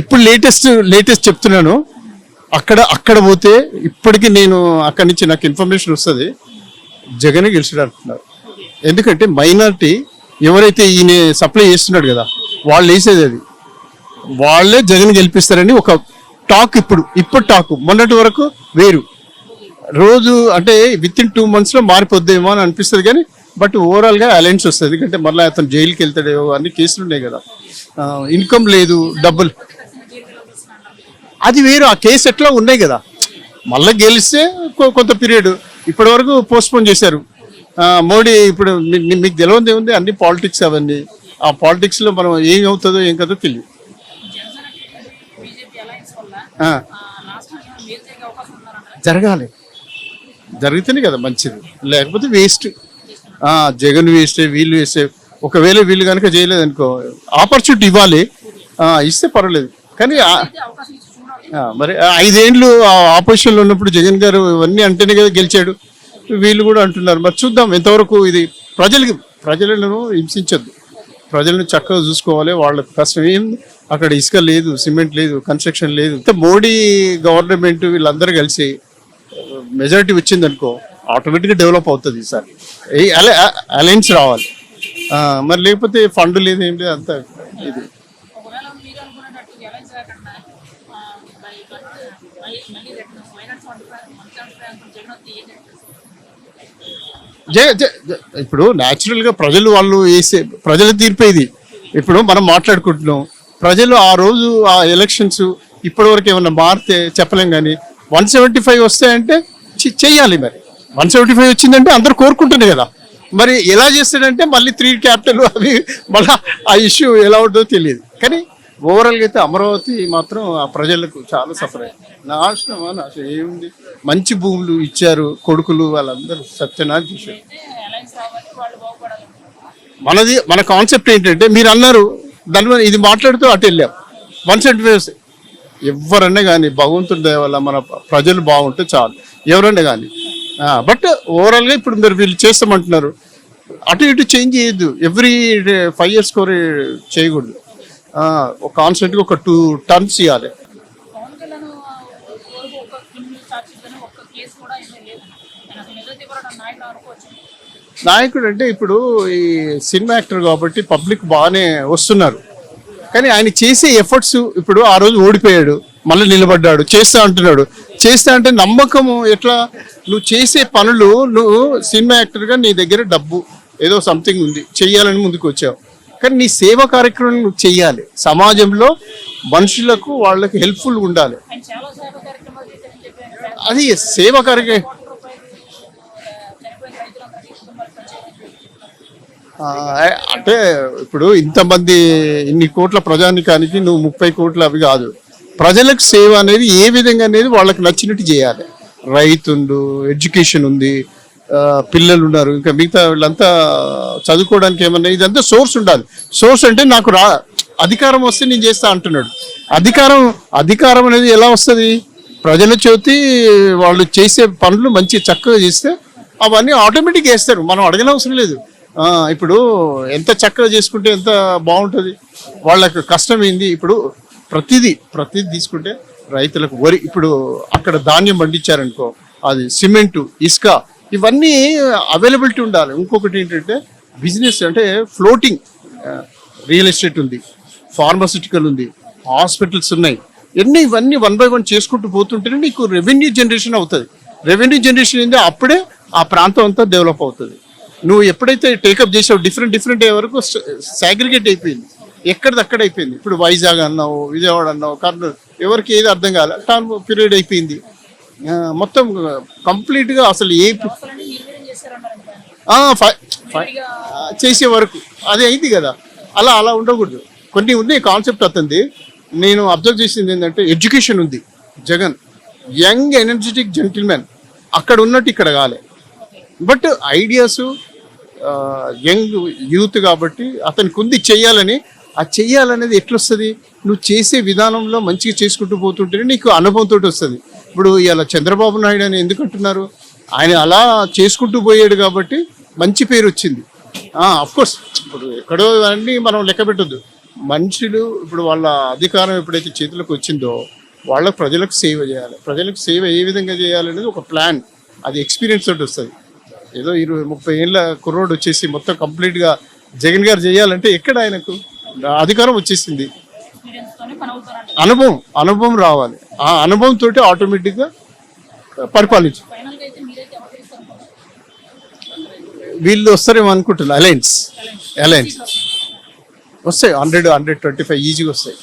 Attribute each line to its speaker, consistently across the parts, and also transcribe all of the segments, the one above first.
Speaker 1: ఇప్పుడు latest latest చెప్తున్నాను. అక్కడ అక్కడ పోతే ఇప్పటికీ నేను అక్కడి నుంచి నాకు ఇన్ఫర్మేషన్ వస్తుంది. జగన్ గెలిచాడు అంటున్నారు. ఎందుకంటే మైనారిటీ ఎవరైతే ఈయన సప్లై చేస్తున్నాడు కదా వాళ్ళు వేసేది అది. వాళ్ళే జగన్ గెలిపిస్తారని ఒక టాక్ ఇప్పుడు ఇప్పుడు టాక్ మొన్నటి వరకు వేరు. రోజు అంటే విత్ ఇన్ టూ మంత్స్లో మారిపోద్దేమో అని అనిపిస్తుంది కానీ బట్ ఓవరాల్గా అలయన్స్ వస్తుంది. ఎందుకంటే మళ్ళీ అతను జైలుకి వెళ్తాడేమో అన్ని కేసులు ఉన్నాయి కదా. ఇన్కమ్ లేదు డబ్బులు అది వేరు ఆ కేసు ఎట్లా ఉన్నాయి కదా. మళ్ళీ గెలిస్తే కొంత పీరియడ్ ఇప్పటి వరకు పోస్ట్పోన్ చేశారు మోడీ ఇప్పుడు మీ- మీకు తెలియదు ఏముంది? అన్ని పాలిటిక్స్ అవన్నీ. ఆ పాలిటిక్స్లో మనం ఏం అవుతుందో ఏం కదో తెలియదు జరగాలి. జరిగితేనే కదా మంచిది. లేకపోతే వేస్ట్ జగన్ వేస్తే వీళ్ళు వేస్తే ఒకవేళ వీళ్ళు కనుక చేయలేదు అనుకో ఆపర్చునిటీ ఇవ్వాలి. ఇస్తే పర్వాలేదు. కానీ మరి ఐదేండ్లు ఆపోజిషన్లో ఉన్నప్పుడు జగన్ గారు ఇవన్నీ అంటేనే కదా గెలిచాడు. వీళ్ళు కూడా అంటున్నారు. మరి చూద్దాం ఎంతవరకు ఇది ప్రజలకి ప్రజలను హింసించద్దు. ప్రజలను చక్కగా చూసుకోవాలి. వాళ్ళ కష్టం ఏం? అక్కడ ఇసుక లేదు సిమెంట్ లేదు కన్స్ట్రక్షన్ లేదు. ఇంత మోడీ గవర్నమెంట్ వీళ్ళందరూ కలిసి మెజారిటీ వచ్చింది అనుకో ఆటోమేటిక్గా డెవలప్ అవుతుంది ఈసారి. అలై అలయన్స్ రావాలి. ఆ, మరి లేకపోతే ఫండ్ లేదు ఏం లేదు అంత ఇది. ఇప్పుడు న్యాచురల్గా ప్రజలు వాళ్ళు వేసే ప్రజల తీర్పే ఇది. ఇప్పుడు మనం మాట్లాడుకుంటున్నాం ప్రజలు ఆ రోజు ఆ ఎలక్షన్స్ ఇప్పటి వరకు ఏమన్నా మారితే చెప్పలేం కానీ వన్ సెవెంటీ ఫైవ్ వస్తాయంటే చి- చెయ్యాలి మరి. వన్ సెవెంటీ ఫైవ్ వచ్చిందంటే అందరు కోరుకుంటున్నారు కదా. మరి ఎలా చేస్తాడంటే మళ్ళీ త్రీ క్యాపిటల్ అవి మళ్ళీ ఆ ఇష్యూ ఎలా ఉంటుందో తెలియదు. కానీ ఓవరాల్గా అయితే అమరావతి మాత్రం ఆ ప్రజలకు చాలా సఫర్ అయ్యింది నాశనమా నాశనం. ఏముంది? మంచి భూములు ఇచ్చారు కొడుకులు వాళ్ళందరూ సత్యనారాయణ చేశారు. మనది మన కాన్సెప్ట్ ఏంటంటే మీరు అన్నారు దాని మీద ఇది మాట్లాడుతూ అటు వెళ్ళాం. వన్ సెవెంటీ ఫైవ్ ఎవరన్నా కానీ భగవంతుడి దయ వల్ల మన ప్రజలు బాగుంటే చాలు. ఎవరన్నా కానీ బట్ ఓవరాల్గా ఇప్పుడు మీరు వీళ్ళు చేస్తామంటున్నారు. అటు ఇటు చేంజ్ చేయొద్దు. ఎవ్రీ ఫైవ్ ఇయర్స్ కోరి చేయకూడదు. కాన్స్టెంట్గా ఒక టూ టర్మ్స్ ఇవ్వాలి.
Speaker 2: నాయకుడు
Speaker 1: అంటే ఇప్పుడు ఈ సినిమా యాక్టర్ కాబట్టి పబ్లిక్ బాగానే వస్తున్నారు. కానీ ఆయన చేసే ఎఫర్ట్స్ ఇప్పుడు ఆ రోజు ఓడిపోయాడు. మళ్ళీ నిలబడ్డాడు. చేస్తా అంటున్నాడు. చేస్తా అంటే నమ్మకము. ఎట్లా? నువ్వు చేసే పనులు నువ్వు సినిమా యాక్టర్గా నీ దగ్గర డబ్బు ఏదో సంథింగ్ ఉంది చెయ్యాలని ముందుకు వచ్చావు. కానీ నీ సేవా కార్యక్రమం నువ్వు చెయ్యాలి. సమాజంలో మనుషులకు వాళ్ళకి హెల్ప్ఫుల్ ఉండాలి.
Speaker 2: అది సేవ
Speaker 1: అది సేవా కార్యక్రమం అంటే ఇప్పుడు ఇంతమంది ఇన్ని కోట్ల ప్రజానికానికి నువ్వు ముప్పై కోట్లు అవి కాదు. ప్రజలకు సేవ అనేది ఏ విధంగా అనేది వాళ్ళకి నచ్చినట్టు చేయాలి. రైతుండు ఎడ్యుకేషన్ ఉంది పిల్లలు ఉన్నారు ఇంకా మిగతా వీళ్ళంతా చదువుకోవడానికి ఏమన్నా ఇదంతా సోర్స్ ఉండాలి. సోర్స్ అంటే నాకు రా అధికారం వస్తే నేను చేస్తా అంటున్నాడు. అధికారం అధికారం అనేది ఎలా వస్తుంది? ప్రజల చేతి వాళ్ళు చేసే పనులు మంచి చక్కగా చేస్తే అవన్నీ ఆటోమేటిక్ వేస్తారు మనం అడగనవసరం లేదు. ఇప్పుడు ఎంత చక్కగా చేసుకుంటే ఎంత బాగుంటుంది? వాళ్ళకి కష్టం ఏంది ఇప్పుడు ప్రతిదీ ప్రతిదీ తీసుకుంటే రైతులకు వరి ఇప్పుడు అక్కడ ధాన్యం పండించారనుకో అది సిమెంటు ఇసుక ఇవన్నీ అవైలబిలిటీ ఉండాలి. ఇంకొకటి ఏంటంటే బిజినెస్ అంటే ఫ్లోటింగ్ రియల్ ఎస్టేట్ ఉంది ఫార్మసిటికల్ ఉంది హాస్పిటల్స్ ఉన్నాయి. ఎన్ని ఇవన్నీ వన్ బై వన్ చేసుకుంటూ పోతుంటేనే నీకు రెవెన్యూ జనరేషన్ అవుతుంది. రెవెన్యూ జనరేషన్ ఏంది అప్పుడే ఆ ప్రాంతం అంతా డెవలప్ అవుతుంది. నువ్వు ఎప్పుడైతే టేకప్ చేసావు డిఫరెంట్ డిఫరెంట్ అయ్యే వరకు సాగ్రిగేట్ అయిపోయింది. ఎక్కడిది అక్కడ అయిపోయింది. ఇప్పుడు వైజాగ్ అన్నావు విజయవాడ అన్నావు కర్నూలు ఎవరికి ఏది అర్థం కాలే. టర్మ్ పీరియడ్ అయిపోయింది. మొత్తం కంప్లీట్గా అసలు ఏ చేసే వరకు అది అయింది కదా. అలా అలా ఉండకూడదు. కొన్ని ఉన్నాయి కాన్సెప్ట్ అతనిది నేను అబ్జర్వ్ చేసింది ఏంటంటే ఎడ్యుకేషన్ ఉంది. Jagan young energetic gentlemen. అక్కడ ఉన్నట్టు ఇక్కడ కాలే. బట్ ఐడియాస్ యంగ్ యూత్ కాబట్టి అతనికి ఉంది చెయ్యాలని ఆ చెయ్యాలనేది ఎట్లొస్తుంది? నువ్వు చేసే విధానంలో మంచిగా చేసుకుంటూ పోతుంటేనే నీకు అనుభవంతో వస్తుంది. ఇప్పుడు ఇలా చంద్రబాబు నాయుడు అని ఎందుకు అంటున్నారు? ఆయన అలా చేసుకుంటూ పోయాడు కాబట్టి మంచి పేరు వచ్చింది. అఫ్ కోర్స్ ఇప్పుడు ఎక్కడో అన్నీ మనం లెక్క పెట్టద్దు. మనుషులు ఇప్పుడు వాళ్ళ అధికారం ఎప్పుడైతే చేతులకు వచ్చిందో వాళ్ళ ప్రజలకు సేవ చేయాలి. ప్రజలకు సేవ ఏ విధంగా చేయాలనేది ఒక ప్లాన్ అది ఎక్స్పీరియన్స్ తోటి వస్తుంది. ఏదో ఇరవై ముప్పై ఏళ్ళ కుర్రోడు వచ్చేసి మొత్తం కంప్లీట్గా జగన్ గారు చేయాలంటే ఎక్కడ ఆయనకు? అధికారం వచ్చేసింది. అనుభవం అనుభవం రావాలి. ఆ అనుభవం తోటి ఆటోమేటిక్గా పరిపాలించు. వీళ్ళు వస్తారేమో అనుకుంటున్నా. అలయన్స్ అలయన్స్ వస్తాయి. హండ్రెడ్ హండ్రెడ్ ట్వంటీ ఫైవ్ ఈజీగా వస్తాయి.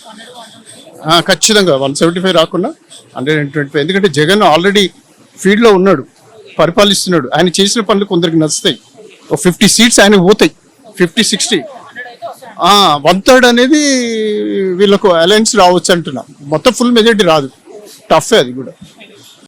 Speaker 1: ఆ, ఖచ్చితంగా వన్ సెవెంటీ ఫైవ్ రాకుండా హండ్రెడ్ అండ్ ట్వంటీ ఫైవ్. ఎందుకంటే జగన్ ఆల్రెడీ ఫీల్డ్లో ఉన్నాడు పరిపాలిస్తున్నాడు. ఆయన చేసిన పనులు కొందరికి నచ్చుతాయి. ఒక ఫిఫ్టీ సీట్స్ ఆయన పోతాయి. Fifty sixty. వన్ థర్డ్ అనేది వీళ్ళకు అలయన్స్ రావచ్చు అంటున్నా. మొత్తం ఫుల్ మెజార్టీ రాదు. టఫ్ అది కూడా.